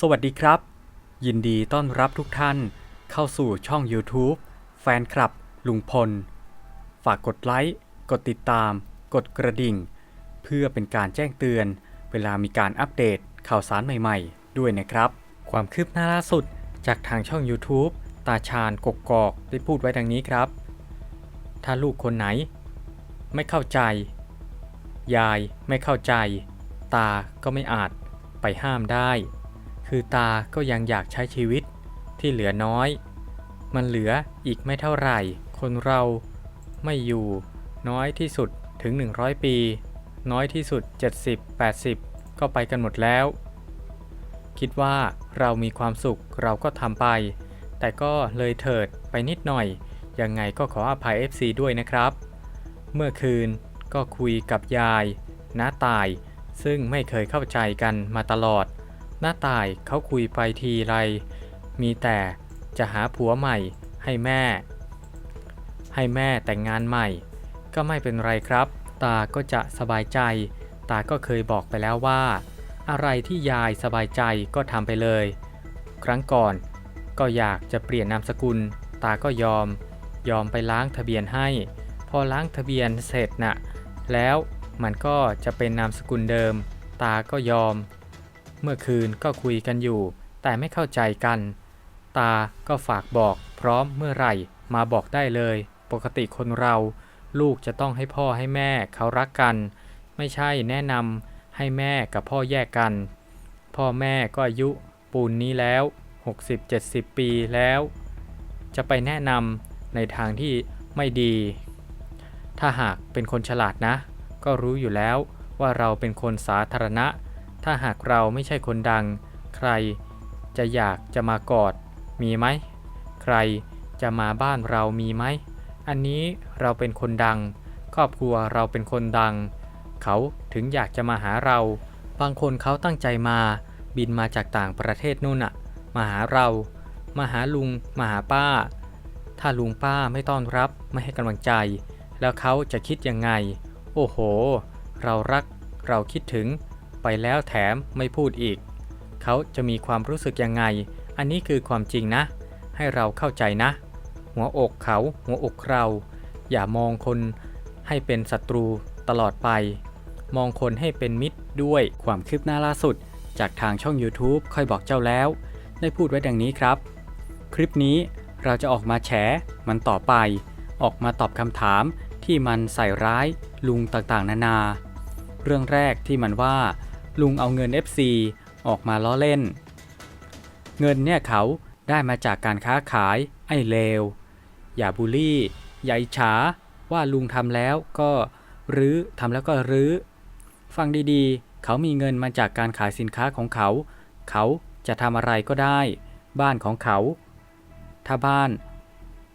สวัสดีครับ ยินดีต้อนรับทุกท่านเข้าสู่ช่อง YouTube แฟนคลับ ลุงพล ฝากกดไลค์ กดติดตาม กดกระดิ่ง เพื่อเป็นการแจ้งเตือน เวลามีการอัปเดตข่าวสารใหม่ๆ ด้วยนะครับ ความคืบหน้าล่าสุดจากทางช่อง YouTube ตาชาญกกกอกได้พูดไว้ดังนี้ครับ ถ้าลูกคนไหน ไม่เข้าใจ ยายไม่เข้าใจ ตาก็ไม่อาจไปห้ามได้ คือตาก็ยังอยากใช้ชีวิตที่เหลือน้อย มันเหลืออีกไม่เท่าไหร่ คนเราไม่อยู่น้อยที่สุดถึง 100 ปี น้อยที่สุด 70 80 ก็ไปกันหมดแล้ว คิดว่าเรามีความสุขเราก็ทำไป แต่ก็เลยเถิดไปนิดหน่อย ยังไงก็ขออภัย FC ด้วยนะครับ เมื่อคืนก็คุยกับยายน้าตาย ซึ่งไม่เคยเข้าใจกันมาตลอด หน้าตายเขาคุยไปทีไร มีแต่จะหาผัวใหม่ให้แม่ ให้แม่แต่งงานใหม่ ก็ไม่เป็นไรครับ ตาก็จะสบายใจ ตาก็เคยบอกไปแล้วว่า อะไรที่ยายสบายใจก็ทำไปเลย ครั้งก่อนก็อยากจะเปลี่ยนนามสกุล ตาก็ยอม ยอมไปล้างทะเบียนให้ พอล้างทะเบียนเสร็จน่ะแล้วมันก็จะเป็นนามสกุลเดิม ตาก็ยอม เมื่อคืนก็คุยกันอยู่ แต่ไม่เข้าใจกัน ตาก็ฝากบอกพร้อมเมื่อไหร่มาบอกได้เลย ปกติคนเรา ลูกจะต้องให้พ่อให้แม่เขารักกัน ไม่ใช่แนะนำให้แม่กับพ่อแยกกัน พ่อแม่ก็อายุปูนนี้แล้ว 60-70 ปีแล้ว จะไปแนะนำในทางที่ไม่ดี ถ้าหากเป็นคนฉลาดนะ ก็รู้อยู่แล้วว่าเราเป็นคนสาธารณะ ถ้าหากเราไม่ใช่คนดัง ใครจะอยากจะมากอด มีไหม ใครจะมาบ้านเรามีไหม อันนี้เราเป็นคนดัง ครอบครัวเราเป็นคนดัง เขาถึงอยากจะมาหาเรา บางคนเขาตั้งใจมา บินมาจากต่างประเทศนู่นอะมาหาเรา มาหาลุง มาหาป้า ถ้าลุงป้าไม่ต้อนรับ ไม่ให้กำลังใจ แล้วเขาจะคิดยังไง โอ้โห เรารัก เราคิดถึง ไปแล้วแถมไม่พูดอีก เขาจะมีความรู้สึกยังไง อันนี้คือความจริงนะ ให้เราเข้าใจนะ หัวอกเขา หัวอกเรา อย่ามองคนให้เป็นศัตรูตลอดไป มองคนให้เป็นมิตรด้วยความคืบหน้าล่าสุด จากทางช่อง YouTube ค่อยบอกเจ้าแล้ว ได้พูดไว้ดังนี้ครับ คลิปนี้เราจะออกมาแฉมันต่อไป ออกมาตอบคำถามที่มันใส่ร้ายลุงต่างๆ นานา เรื่องแรกที่มันว่า ลุงเอาเงิน FC ออกมาล้อเล่น เงินเนี่ยเขาได้มาจากการค้าขายไอ้เลว อย่าบูลลี่อย่าอิจฉาว่าลุงทำแล้วก็รื้อทำแล้วก็รื้อ ฟังดีๆ เขามีเงินมาจากการขายสินค้าของเขา เขาจะทำอะไรก็ได้ บ้านของเขา ถ้าบ้าน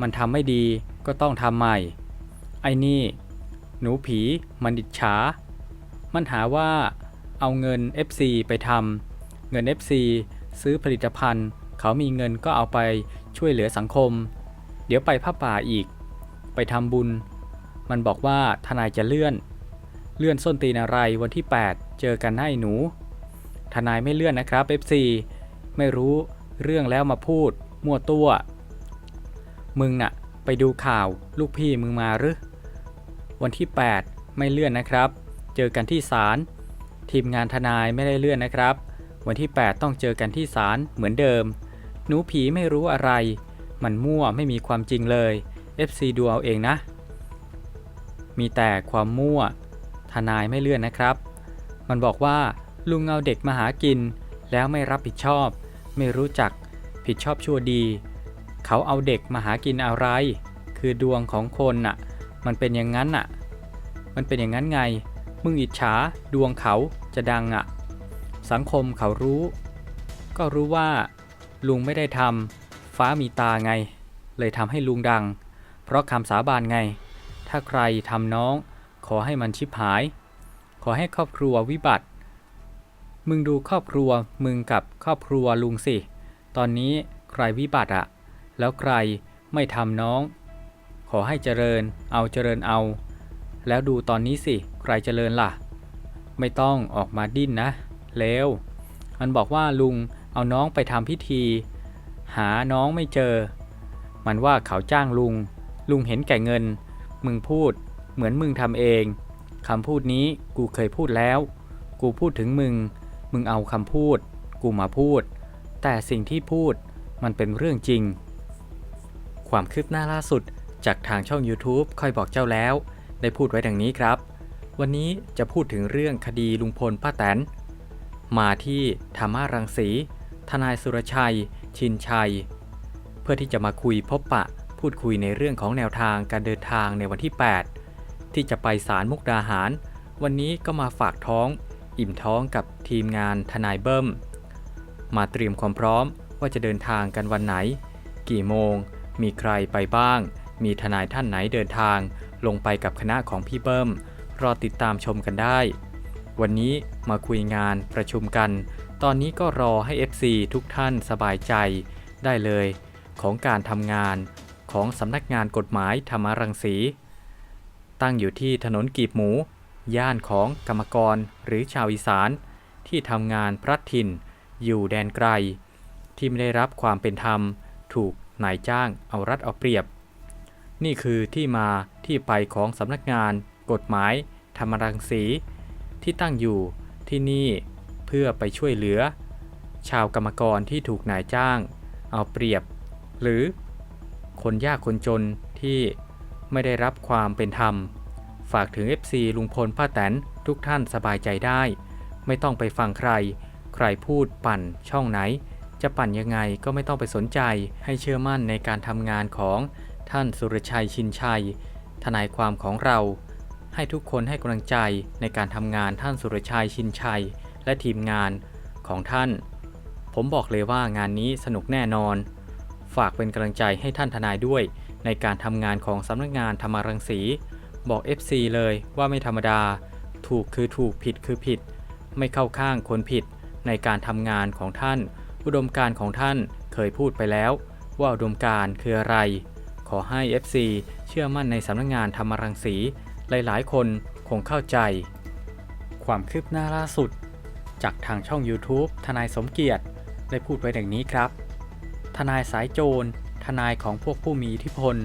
มันทำไม่ดีก็ต้องทำใหม่ ไอ้นี่ หนูผีมันอิจฉา มันหาว่า เอาเงิน FC ไปทำเงิน FC ซื้อผลิตภัณฑ์ เขามีเงินก็เอาไปช่วยเหลือสังคม เดี๋ยวไปผ้าป่าอีก ไปทำบุญ มันบอกว่าทนายจะเลื่อน เลื่อนส้นตีนอะไรวันที่ 8 เจอกันให้หนู ทนายไม่เลื่อนนะครับ FC ไม่รู้เรื่องแล้วมาพูด มั่วตัวมึงน่ะ ไปดูข่าวลูกพี่มึงมาหรือ วันที่ 8 ไม่เลื่อนนะครับ เจอกันที่ศาล ทีมงานทนายไม่ได้เลื่อนนะครับ วันที่ 8 ต้องเจอกันที่ศาลเหมือนเดิม หนูผีไม่รู้อะไร มันมั่วไม่มีความจริงเลย FC ดูเอาเองนะ มีแต่ความมั่ว ทนายไม่เลื่อนนะครับ มันบอกว่าลุงเอาเด็กมาหากิน แล้วไม่รับผิดชอบ ไม่รู้จัก ผิดชอบชั่วดี เขาเอาเด็กมาหากินอะไร คือดวงของคนน่ะ มันเป็นอย่างนั้นน่ะ มันเป็นอย่างนั้นไง มึงอิจฉาดวงเขา จะดังอะ สังคมเขารู้ ก็รู้ว่า ลุงไม่ได้ทำฟ้ามีตาไง เลยทำให้ลุงดัง เพราะคำสาบานไง ถ้าใครทำน้อง ขอให้มันชิบหาย ขอให้ครอบครัววิบัติ มึงดูครอบครัวมึงกับครอบครัวลุงสิ ตอนนี้ใครวิบัติอะแล้วใครไม่ทำน้อง ขอให้เจริญ เอาเจริญเอา แล้วดูตอนนี้สิ ใครเจริญล่ะ ไม่ต้องออกมาดิ้นนะเลวมันบอกว่าลุงเอาน้องไปทำพิธี หาน้องไม่เจอ มันว่าเขาจ้างลุง ลุงเห็นแก่เงิน มึงพูด เหมือนมึงทำเองคำพูดนี้กูเคยพูดแล้ว กูพูดถึงมึง มึงเอาคำพูด กูมาพูด แต่สิ่งที่พูดมันเป็นเรื่องจริง ความคืบหน้าล่าสุดจากทางช่อง YouTube ค่อยบอกเจ้าแล้ว ได้พูดไว้ดังนี้ครับ วันนี้จะพูดถึงเรื่องคดีลุงพลป้าแตน มาที่ธรรมารังสี ทนายสุรชัย ชินชัย เพื่อที่จะมาคุยพบปะพูดคุยในเรื่องของแนวทางการเดินทางในวันที่ 8 ที่จะไปศาลมุกดาหาร วันนี้ก็มาฝากท้อง อิ่มท้องกับทีมงานทนายเบิ้ม มาเตรียมความพร้อมว่าจะเดินทางกันวันไหน กี่โมง มีใครไปบ้าง มีทนายท่านไหนเดินทาง ลงไปกับคณะของพี่เบิ้ม รอติดตามชมกันได้ วันนี้มาคุยงานประชุมกัน ตอนนี้ก็รอให้ FC ทุกท่านสบายใจได้เลย ของการทำงานของสำนักงานกฎหมายธรรมรังสี ตั้งอยู่ที่ถนนกีบหมู ย่านของกรรมกรหรือชาวอีสาน ที่ทำงานพลัดถิ่น อยู่แดนไกล ที่ไม่ได้รับความเป็นธรรม ถูกนายจ้างเอารัดเอาเปรียบ นี่คือที่มาที่ไปของสำนักงานกฎหมาย ธรรมรังสีที่ตั้งอยู่ที่นี่เพื่อไปช่วยเหลือ ชาวกรรมกรที่ถูกนายจ้าง เอาเปรียบ หรือคนยากคนจนที่ไม่ได้รับความเป็นธรรม ฝากถึง FC ลุงพลป้าแตนทุกท่านสบายใจได้ ไม่ต้องไปฟังใคร ใครพูดปั่นช่องไหน จะปั่นยังไงก็ไม่ต้องไปสนใจให้เชื่อมั่นในการทำงานของท่านสุรชัยชินชัย ทนายความของเรา ให้ทุกคนให้กำลังใจในการทำงานท่านสุรชัยชินชัย และทีมงานของท่าน ผมบอกเลยว่างานนี้สนุกแน่นอน ฝากเป็นกำลังใจให้ท่านทนายด้วย ในการทำงานของสำนักงานธรรมารังสี บอก FC เลยว่าไม่ธรรมดา ถูกคือถูกผิดคือผิด ไม่เข้าข้างคนผิด ในการทำงานของท่าน อุดมการของท่านเคยพูดไปแล้ว ว่าอุดมการคืออะไร ขอให้ FC เชื่อมั่นในสำนักงานธรรมรังสี หลายๆ คนคงเข้าใจ ความคืบหน้าล่าสุด จากทางช่อง YouTube ทนายสมเกียรติได้พูดไว้ดังนี้ครับ ทนายสายโจร ทนายของพวกผู้มีอิทธิพล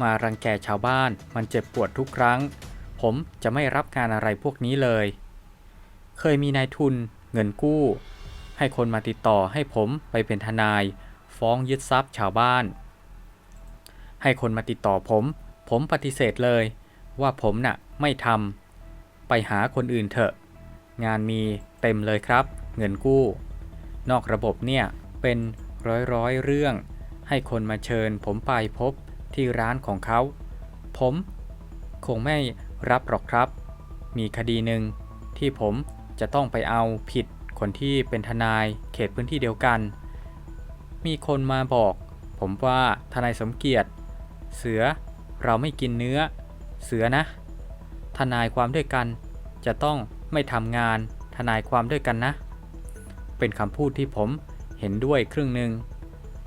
มารังแกชาวบ้านมันเจ็บปวดทุกครั้ง ผมจะไม่รับงานอะไรพวกนี้เลย เคยมีนายทุน เงินกู้ ให้คนมาติดต่อให้ผมไปเป็นทนาย ฟ้องยึดทรัพย์ชาวบ้าน ให้คนมาติดต่อผม ผมปฏิเสธเลย ว่าผมน่ะไม่ทำไปหาคนอื่นเถอะ งานมีเต็มเลยครับ เงินกู้ นอกระบบเนี่ยเป็นร้อยร้อยเรื่อง ให้คนมาเชิญผมไปพบที่ร้านของเขา ผม คงไม่รับหรอกครับ มีคดีหนึ่งที่ผมจะต้องไปเอาผิดคนที่เป็นทนายเขตพื้นที่เดียวกัน มีคนมาบอก ผมว่าทนายสมเกียรติ เสือเราไม่กินเนื้อ เสือนะ ทนายความด้วยกัน จะต้องไม่ทำงาน ทนายความด้วยกันนะ เป็นคำพูดที่ผมเห็นด้วยครึ่งหนึ่ง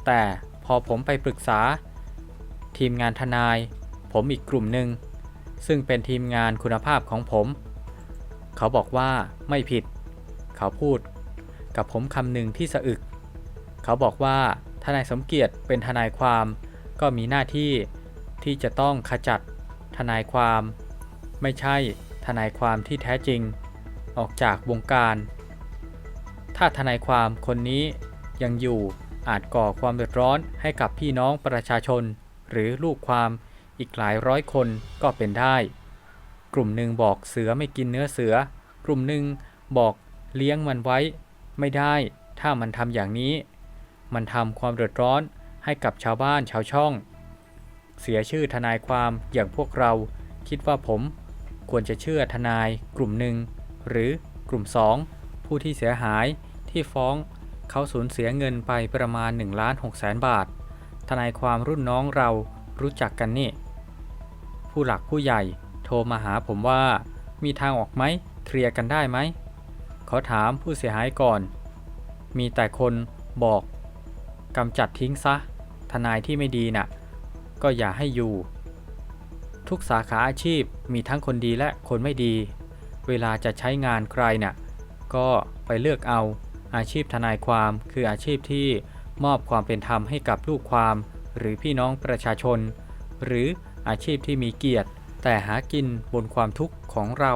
แต่พอผมไปปรึกษา ทีมงานทนาย ผมอีกกลุ่มหนึ่ง ซึ่งเป็นทีมงานคุณภาพของผม เขาบอกว่าไม่ผิด เขาพูด กับผมคำหนึ่งที่สะอึก เขาบอกว่าทนายสมเกียรติเป็นทนายความก็มีหน้าที่ที่จะต้องขจัด ทนายความ ไม่ใช่ทนายความที่แท้จริง ออกจากวงการ ถ้าทนายความคนนี้ยังอยู่อาจก่อความเดือดร้อนให้กับพี่น้องประชาชน หรือลูกความอีกหลายร้อยคนก็เป็นได้ กลุ่มหนึ่งบอกเสือไม่กินเนื้อเสือ กลุ่มหนึ่งบอกเลี้ยงมันไว้ ไม่ได้ ถ้ามันทำอย่างนี้ มันทำความเดือดร้อนให้กับชาวบ้านชาวช่อง เสียชื่อทนายความอย่างพวกเรา คิดว่าผมควรจะเชื่อทนายกลุ่มหนึ่ง หรือกลุ่ม 2 ผู้ที่เสียหายที่ฟ้องเขาสูญเสียเงินไปประมาณ1ล้าน6แสนบาท ทนายความรุ่นน้องเรารู้จักกันนี่ ผู้หลักผู้ใหญ่โทรมาหาผมว่า มีทางออกไหมเคลียร์กันได้ไหมขอถามผู้เสียหายก่อน มีแต่คนบอกกำจัดทิ้งซะ ทนายที่ไม่ดีน่ะ ก็อย่าให้อยู่ ทุกสาขาอาชีพมีทั้งคนดีและคนไม่ดี เวลาจะใช้งานใครน่ะก็ไปเลือกเอาอาชีพทนายความคืออาชีพที่มอบความเป็นธรรมให้กับลูกความ หรือพี่น้องประชาชน หรืออาชีพที่มีเกียรติ แต่หากินบนความทุกข์ของเรา